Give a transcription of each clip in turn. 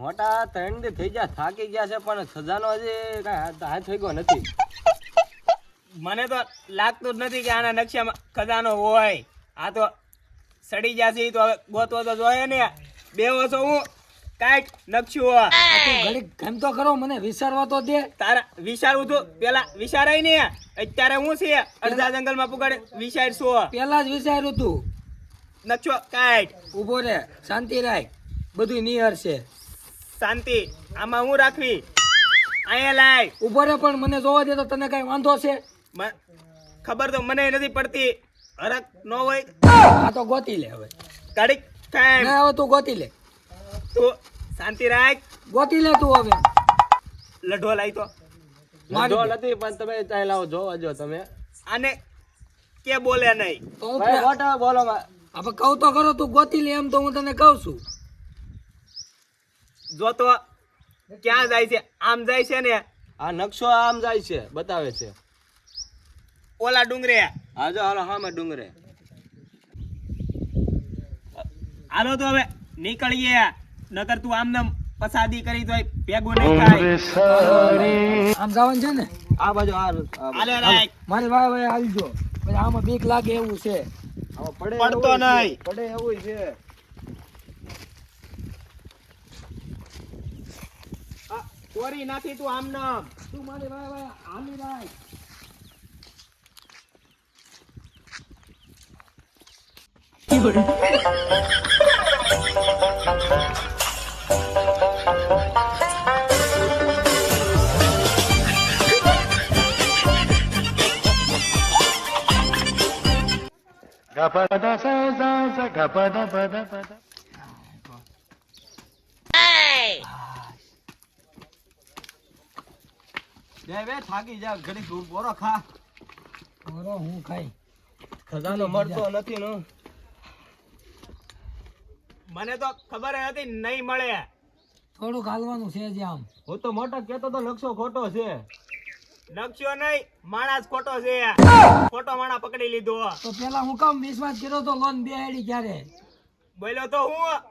મોટા ત્રણ દી થઈ ગયા થાકી ગયા છે પણ સજાનો હજી કાંઈ હાથ થઈ ગયો નથી. મને તો લાગતું જ નથી કે આના નકશામાં ખજાનો હોય. આ તો સડી જશે તો હવે ગોતવો તો જોઈએ ને. બેવો છો હું. કાંઈક નકશું હોય. તું ઘડીક ગમ તો કરો મને વિચારવા તો દે. તારા વિચારવું તું પેલા વિચારાય ને. અત્યારે હું છે? અડધા જંગલમાં પુગાડે વિચાર શું પેલા જ વિચાર્યું તું. નકશો કાંઈક. ઊભો રે શાંતિ રાખ. બધું નિયર છે શાંતિ. આમાં હું રાખવી? અહીંયા લાય. ઊભો રે પણ મને જોવા દે તો તને કઈ વાંધો છે? ખબર તો મને નથી પડતી. હરક ન હોય. આ તો ગોતી લે હવે. તારીખ ટાઈમ ના હવે તું ગોતી લે. તું શાંતિ રાખ. ગોતી લે તું હવે. લઢો લાઈ તો. લઢો જો નથી પણ તમે ત્યાં લાવો જોવા જો તમે. આને કે બોલે નહીં. તો હું બોલો હવે કહું તો ખરો તું ગોતી લે એમ તો હું તને કહું છું. જો તો ક્યાં જાય છે? આમ જાય છે ને? આ નકશો આમ જાય છે બતાવે છે. ઓલા ડુંગરે. હા જો હાલો હામે ડુંગરે. હાલો તો હવે નીકળીએ. નકર તું આમ નામ પસાદી કરી તો ભેગું નહીં થાય. આમ જવાનું છે ને? આ બાજુ આ મારે બાજુ. હાલે રાખ. મારી ભાઈ ભાઈ આવજો પછી આમાં બીક લાગે એવું છે. પડે પડતો નહીં. પડે એવું છે. ચોરી નથી તું આમ નામ. તું મારી ભાઈ ભાઈ હાલી રાખ બે બે થાકી જા ઘડીક બોરો ખા. બરો હું ખાઈ? ખજાનો મળતો નથી નો. મને તો ખબર હતી નહીં મળે. થોડુંક હાલવાનું છે જ આમ. હું તો મોટા કેતો તો નકશો ખોટો છે. નકશો નહીં માણસ ખોટો છે. ખોટો માણા પકડી લીધો. તો પેલા હું કામ વિશ્વાસ કર્યો તો લોન બે હેડી ક્યારે? બોલ્યો તો હું.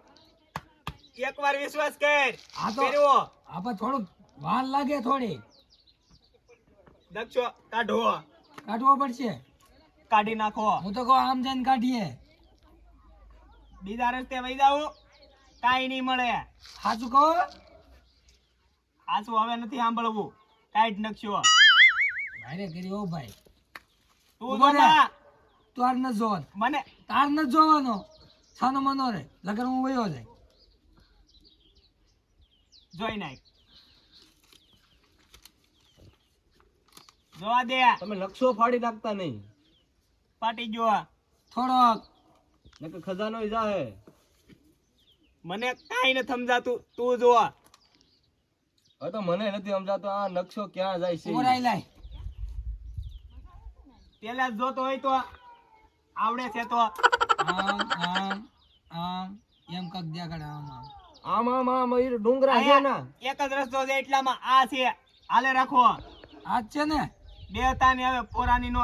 એકવાર વિશ્વાસ કર. આ તો- કર્યો આપણે થોડુંક વાર લાગે થોડી. નકશો કાઢો. કાઢવો પડશે. કાઢી નાખો. હું તો કહું આમ જઈને કાઢીએ. બીજા રસ્તે વહી જાવ કાઈ નહીં મળે. સાચું કહો? સાચું હવે નથી સાંભળવું. કાઢ નકશો. ભાઈ કરી ઓ ભાઈ. તું. બાબા, તાર ન જોવાનું. મને તાર ન જોવાનો. છાનો મનો રે. લગન હું વયો જાય. જોઈ નાખ. જોવા દે. તમે લક્ષો ફાડી નાખતા નહીં. પાટી ગયો થોડોક. નકર ખજાનો જાહે મને કાઈ ન સમજાતું. તું જો. હવે તો મને નથી સમજાતો આ નકશો ક્યાં જાય છે. ઓરાઈ લાય પેલા જ જોતો હોય તો આવડે છે તો. આમ આમ આમ એમ કક દેખાડે આમ આમ. આમ આમ આમ ડુંગરા છે ને. એક જ રસ્તો છે એટલામાં. આ છે. હાલે રાખો. આ છે ને. બે હતા ને હવે પોરાની નો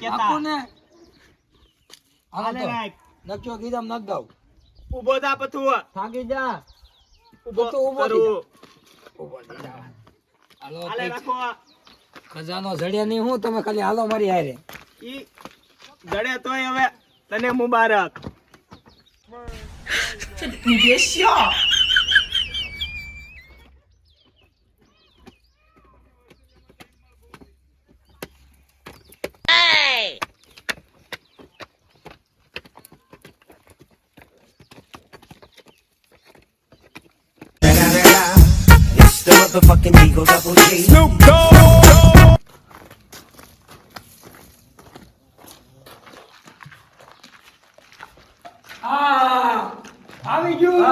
કેતા? ને હાલે રાખ. નકશો કીધા નક દઉં. ઊભો થા પથું થાકી જા. ઊભો તો ઊભો થઈ ઊભો જા. હાલો હાલે રાખો ખજાનો જડ્યા નહીં હું તમે ખાલી હાલો મારી હારે. ઈ જડે તોય હવે તને મુબારક. Motherfucking Eagle Double G. આ આવી ગયું.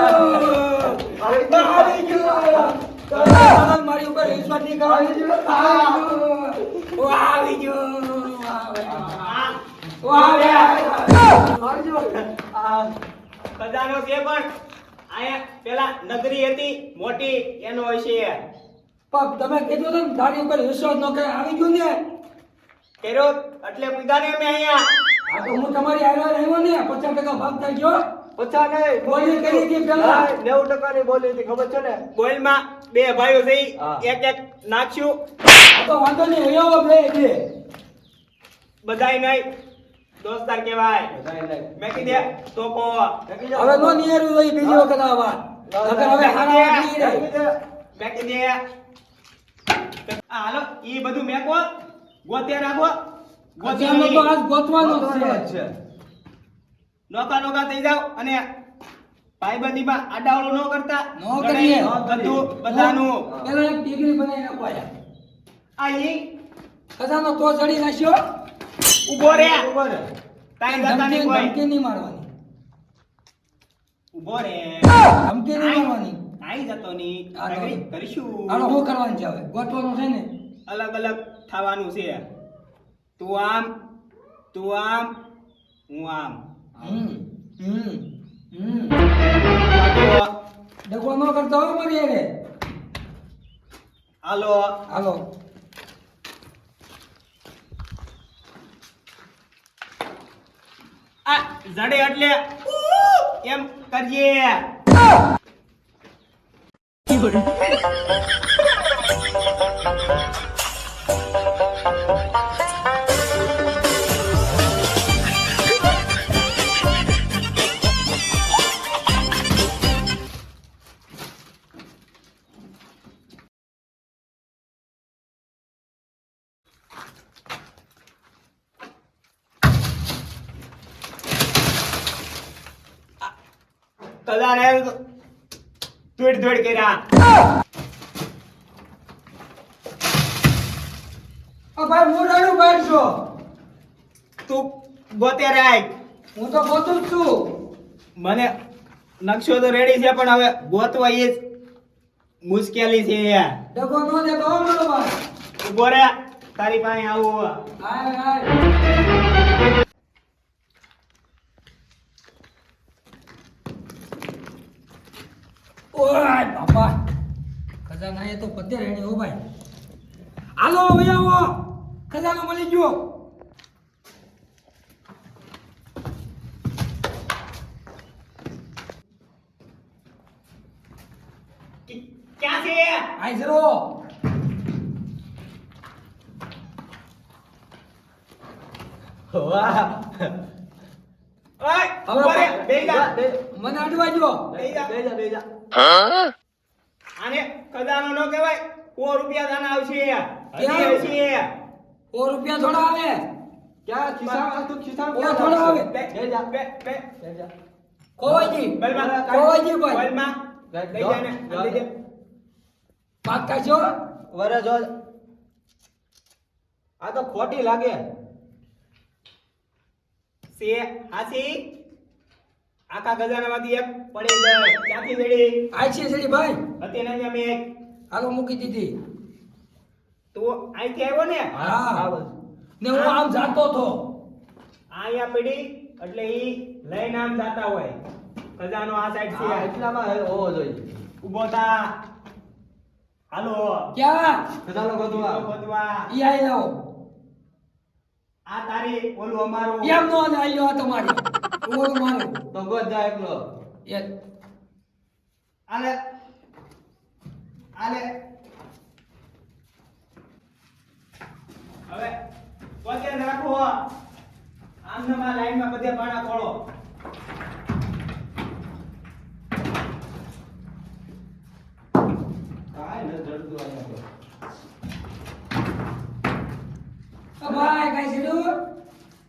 આવી ગયું. મારી ઉપર કરો આવી ગયું. ઓ આવી ગયું. ઓ આવી ખજાનો છે પણ આયા પેલા નગરી હતી મોટી એનો હશે પગ તમે કીધું હતું ને તારી ઉપર વિશ્વાસ ન કરે આવી ગયું ને? કેરો એટલે પીધા ને અમે અહીંયા. આ તો હું તમારી હારે આવ્યો ને પચાસ ટકા ભાગ થઈ ગયો. પચાસ ને બોલી કરી હતી પેલા. નેવું ટકા ની બોલી હતી ખબર છે ને? બોલમાં બે ભાઈઓ થઈ એક એક નાખ્યું. તો વાંધો નહીં વયો બે બે બધાય નહીં. દોસ્તાર કહેવાય. નહીં, નહીં. મેં કીધે તો કો. હવે નો નિયર બીજી વખત આવા હવે હારા. મેં કીધે આ હાલો એ બધું મેકો. ગોતે રાખો. ગોતે અત્યારનો તો આજ ગોતવાનો છે. નોકા નોકા થઈ જાવ અને ભાઈબંધીમાં આડાવડું ન કરતા. ન કરીએ. બધું બધાનું. પેલો એક ડિગ્રી બનાવી નાખો આ ઈ ખજાનો તો ચડી નાખ્યો. ઊભો રે. ઊભો રે. તાઈ ધમકી નહીં મારવાની. ઊભો રે. ધમકી નહીં મારવાની. આઈ જતો ની. કરીશું. આનો શું કરવાનું છે હવે? ગોઠવાનું છે ને? અલગ અલગ થવાનું છે. તું આમ તું આમ હું આમ. હમ હમ હમ. ડગો ન કરતા હો મારી હારે. હાલો. હાલો. આ જડે એટલે એમ એમ કરજે કદાને દોડ કર્યા. ઓ ભાઈ હું રડું બેઠો તું ગોતે રાખ. હું તો ગોતું જ છું. મને નકશો તો રેડી છે પણ હવે ગોતવા એ મુશ્કેલી છે. ડગો નો હો મારો ભાઈ. તારી પાસે આવું હાય હાય. ઓય બાપા. ખજાના એ તો પતે રેણી હો ભાઈ. હાલો ભાઈ આવો. ખજાનો મળી ગયો. ક્યાં છે? આઈ જરો. વાહ. ઓય હવે ઊભો રે બેહી જા. બે- મને અડવા જો બેજા બેજા. આને ખજાનો ન કહેવાય કો રૂપિયા દાના આવશે હજી ક્યાં? આવશે કો રૂપિયા થોડો આવે. ક્યાં? ખિસ્સા આ તું ખિસ્સામાં ઓલા ક્યાં થોડા આવે. બે જા. બે બે બે જા. કોવાજી બલમાં કોવાજી ભાઈ. બલમાં. લઈ જાને લઈ જા પાક્કા છો વરે જો. આ તો ખોટી લાગે. સે હાસી. આખા ખજાનામાંથી એક પડી જાય ક્યાંથી જડી આઈ છે જડી ભાઈ. હતી ને અમે એક. હાલો મૂકી દીધી. તું અહીંથી આવ્યો ને? હા. ને હું આમ જાતો તો અહીંયા પડી એટલે ઈ લઈને આમ જાતા હોય. ખજાનો આ સાઈડથી છે એટલામાં હોવો જોઈએ. ઊભો થા. હાલો. ક્યાં? ખજાનો ગોતવા. ગોતવા. ઈ આઈ લાવો. આ તારી ઓલું અમારું એમ નો આઈ તમારી. ઓલું મારું તો ગોત જા એકલો. એ આલે. આલે. હવે પોતે રાખો આમને માં બધે પાણા ખોળો કાંઈ નથી જડતું અહીંયા તો. ભાઈ કઈ સીધું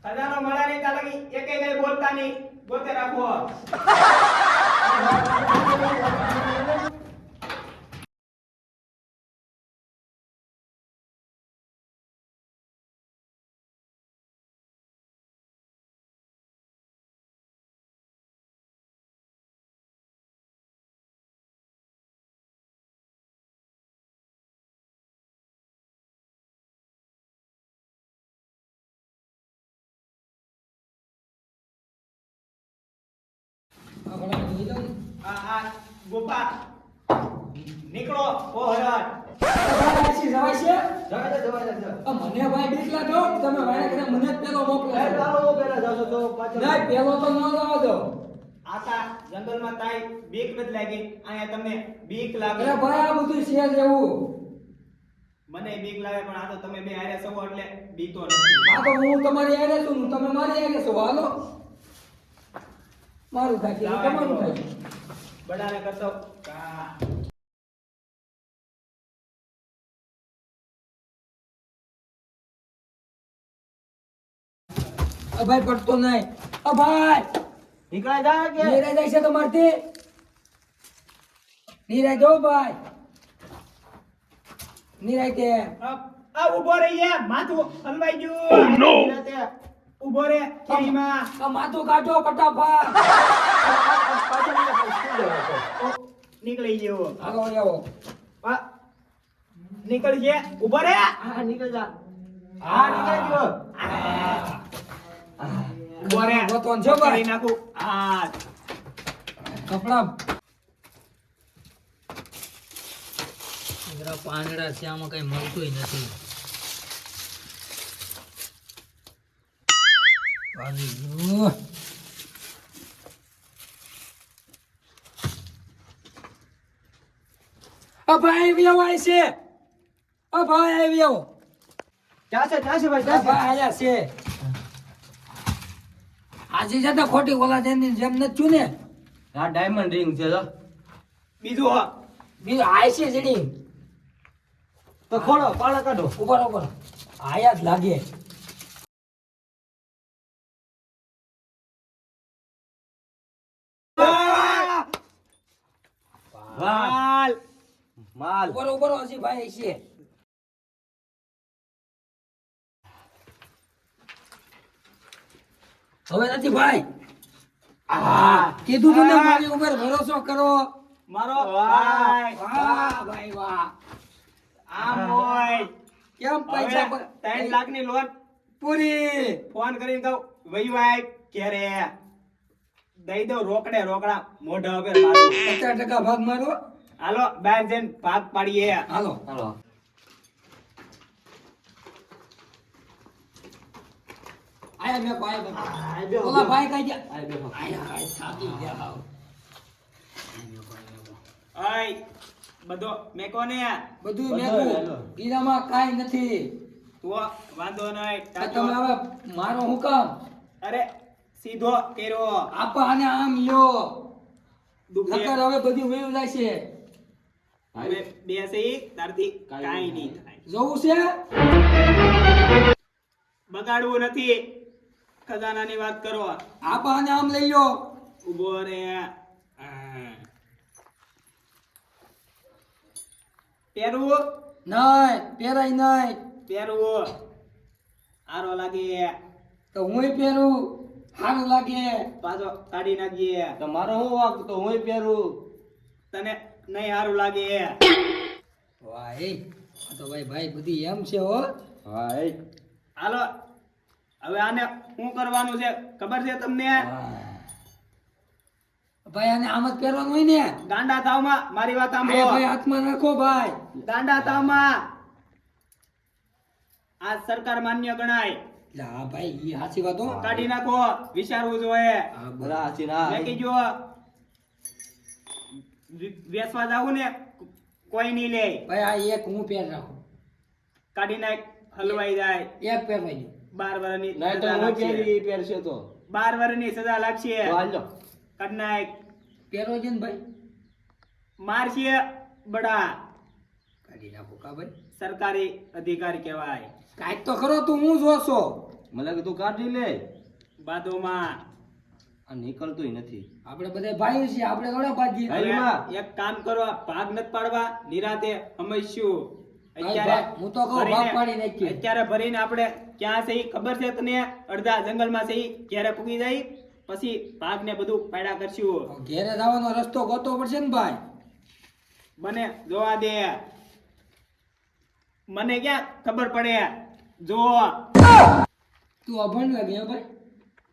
ખજાનો મળે નહીં ત્યાં લગી એક એક બોલતા નહીં. ગોતે રાખો. આ ગોપા નીકળો ઓ જવાય છે મને ભાઈ બીક લાગો તમે વાયા કરે મને પેલો મોકલો. એ તારો હું પહેલા તો પાછળ. નહીં પેલો તો ન જવા દો. આખા જંગલમાં તાઈ બીક નથી લાગી અહીંયા તમને બીક લાગે. અરે ભાઈ આ બધું છે જેવું મને બીક લાગે પણ આ તો તમે બે આરે સવો એટલે બીતો નથી. આ તો હું તમારી આરે છું તમે મારી આરે છો હાલો. મારું થાય તમારું થાય. બડાને કરતો. અભાઈ ભાઈ પડતો નહીં. અભાઈ! નીકળાય જાય કે. નીરાય જાય છે તમારથી. નિરાય જો ભાઈ. નીરાય કે. આ ઊભો રહી યાર માથું હલવાઈ ગયું. નો ઊભો રે કેરીમાં આ માથું કાઢો ફટાફટ. નીકળી ગયો. આગળ આવો નીકળી છે. ઊભો રે. હા નીકળ જા. હા નીકળી ગયો. ઊભો રે. ગોતવાનું છે. કરી નાખું. આ કપડા. પાંદડા છે આમાં કઈ મળતું નથી. ભાઈ અહીં છે. અ ભાઈ આવી આવો ક્યાં છે ક્યાં છે ભાઈ ક્યાં ભાઈ આયા છે. આજે જતા ખોટી ઓલા જેની જેમ ન છું ને. આ ડાયમંડ રિંગ છે તો બીજું હો. બીજું આય છે જડી તો ખોલો પાળા કાઢો. ઉપર ઉપર આયા જ લાગે. હાલ માલ. ઉપર ઉપર હજી ભાઈ છે. હવે નથી ભાઈ. આ કીધું તું મારી ઉપર ભરોસો કરો. મારો. ભાઈ. વાહ ભાઈ વાહ. આમ હોય. કેમ પૈસા ત્રણ લાખની લોન પૂરી. ફોન કરીને કહું વહી વાય ઘેરે દઈ દો રોકડે રોકડા મોઢા ઉપર પચાસ ટકા ભાગ મારો. હાલો બહાર જઈને ભાગ પાડીએ. હાલો. હાલો. આયા મેં ભાઈ આય ઓલા ભાઈ કઈ ગયા? આય બેહો. આયા આયા ગયા આય બધો મેં કોને બધું મેકું. હેલો. નથી. તો વાંધો નહીં તમે હવે મારો હુકમ અરે સીધો કર્યો. આપા અને આમ લ્યો. નકર હવે બધું જાય છે. હવે બે તારથી કાઈ નહીં થાય. જોવું છે? બગાડવું નથી. ખજાનાની વાત કરો. આપા અને આમ લઈ લો ઊભો રે. પહેરવું? નહીં પહેરાય નહીં. પહેરવું. આરો લાગે. તો હુંય પહેરું. સારું લાગે. પાછો કાઢી નાખીએ તમારો મારો હું વાગ તો હું પહેરું. તને નહીં સારું લાગે. વાહ એ. તો ભાઈ ભાઈ બધી એમ છે હો. હા એ. હાલો. હવે આને શું કરવાનું છે? ખબર છે તમને? ભાઈ આને આમ જ પહેરવાનું હોય ને? ગાંડા તાવમાં મારી વાત આમ સાંભળો. ભાઈ હાથમાં રાખો ભાઈ. ગાંડા તાવમાં આ સરકાર માન્ય ગણાય. એટલે હા ભાઈ ઈ હાસી વાત. હો કાઢી નાખો વિચારવું જોઈએ. હા. બરા હાચી ના મેં કીધું વેસવા જાવું ને કોઈ નહીં લે. ભાઈ આ એક હું પહેર રાખું. કાઢી નાખ હલવાઈ જાય. એક પહેરવાઈ દો બાર વર્ષની નહીં તો હું પહેરી પહેરશે તો? બાર વર્ષની સજા લાગશે. હાલો કાઢ નાખ. પહેરો છે ને ભાઈ? મારશે બડા. કાઢી નાખો કા ભાઈ? સરકારી અધિકારી કહેવાય. કાંઈક તો ખરો તું હું જોશો? મને કીધું કાઢી લે. બાદોમાં. આ નીકળતુંય નથી. આપણે બધા ભાઈ છીએ આપણે થોડા માં. એક કામ કરો ભાગ નથી પાડવા નિરાતે સમજશું ભાઈ, હું તો કહું, ભાગ પાડી નાખીએ. અત્યારે ભરીને આપણે ક્યાં છે ખબર છે તને? અડધા જંગલમાં છે ક્યારે પૂગી જાય પછી ભાગ ને બધું પાડ્યા કરશું. ઘેરે જવાનો રસ્તો ગોતવો પડશે ને ભાઈ. મને જોવા દે. મને ક્યાં ખબર પડે? જો તું અભણ લાગે હે ભાઈ.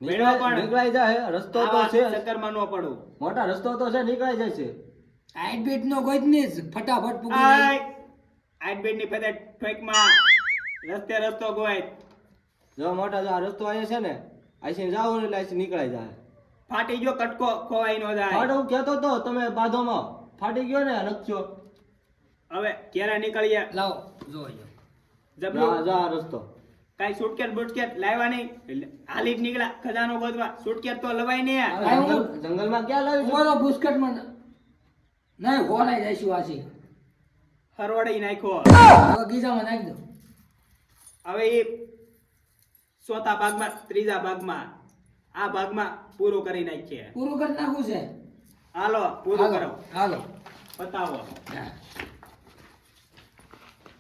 મેળો પણ. નીકળાઈ જાય રસ્તો તો છે. ચક્કરમાં ન પડો. મોટા રસ્તો તો છે નીકળાઈ જાય છે આઈટ બીટ નો કોઈ જ નહીં ફટાફટ પૂગી. આય આઈટ બેડની ફેતે ઠોકમાં. રસ્તે રસ્તો ગોય જો મોટા જો આ રસ્તો અહીંયા છે ને આઈસી જાવ ને એટલે આઈસી નીકળાઈ જાય ફાટી ગયો કટકો ખોવાઈ નો જાય. ફાટો હું કહેતો તો તમે બાધોમાં ફાટી ગયો ને નખ્યો હવે ક્યારે નીકળીએ. લાવો જોઈ જબલું. જા રસ્તો. કાઈ સુટકેટ બુટકેટ લાવ્યા નહીં. એટલે હાલી જ નીકળ્યા ખજાનો ગોતવા. સુટકેટ તો લવાય ને હવે હું- જંગલ- જંગલમાં ક્યાં લાવી ઉમારો બુસ્કટમાં ન- નહીં હોનાઈ જઈશું આછી હરવડાઈ નાખ્યો. હવે નાખી દો. હવે એ ચોથા ભાગમાં ત્રીજા ભાગમાં આ ભાગમાં પૂરું કરી નાખીએ. પૂરું કરી નાખવું છે? હાલો પૂરું કરો. હાલો. બતાવો.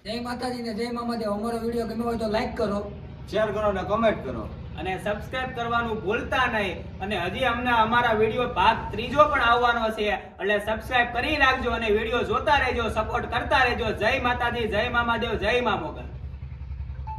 જય માતાજી ને જય મામાદેવ અમારો વીડિયો ગમ્યો હોય તો લાઈક કરો. શેર કરો અને કમેન્ટ કરો. અને સબસ્ક્રાઇબ કરવાનું ભૂલતા નહીં. અને હજી અમને અમારા વીડિયો ભાગ ત્રીજો પણ આવવાનો છે. એટલે સબસ્ક્રાઇબ કરી રાખજો અને વીડિયો જોતા રહેજો સપોર્ટ કરતા રહેજો. જય માતાજી જય મામાદેવ જય મા મોગલ.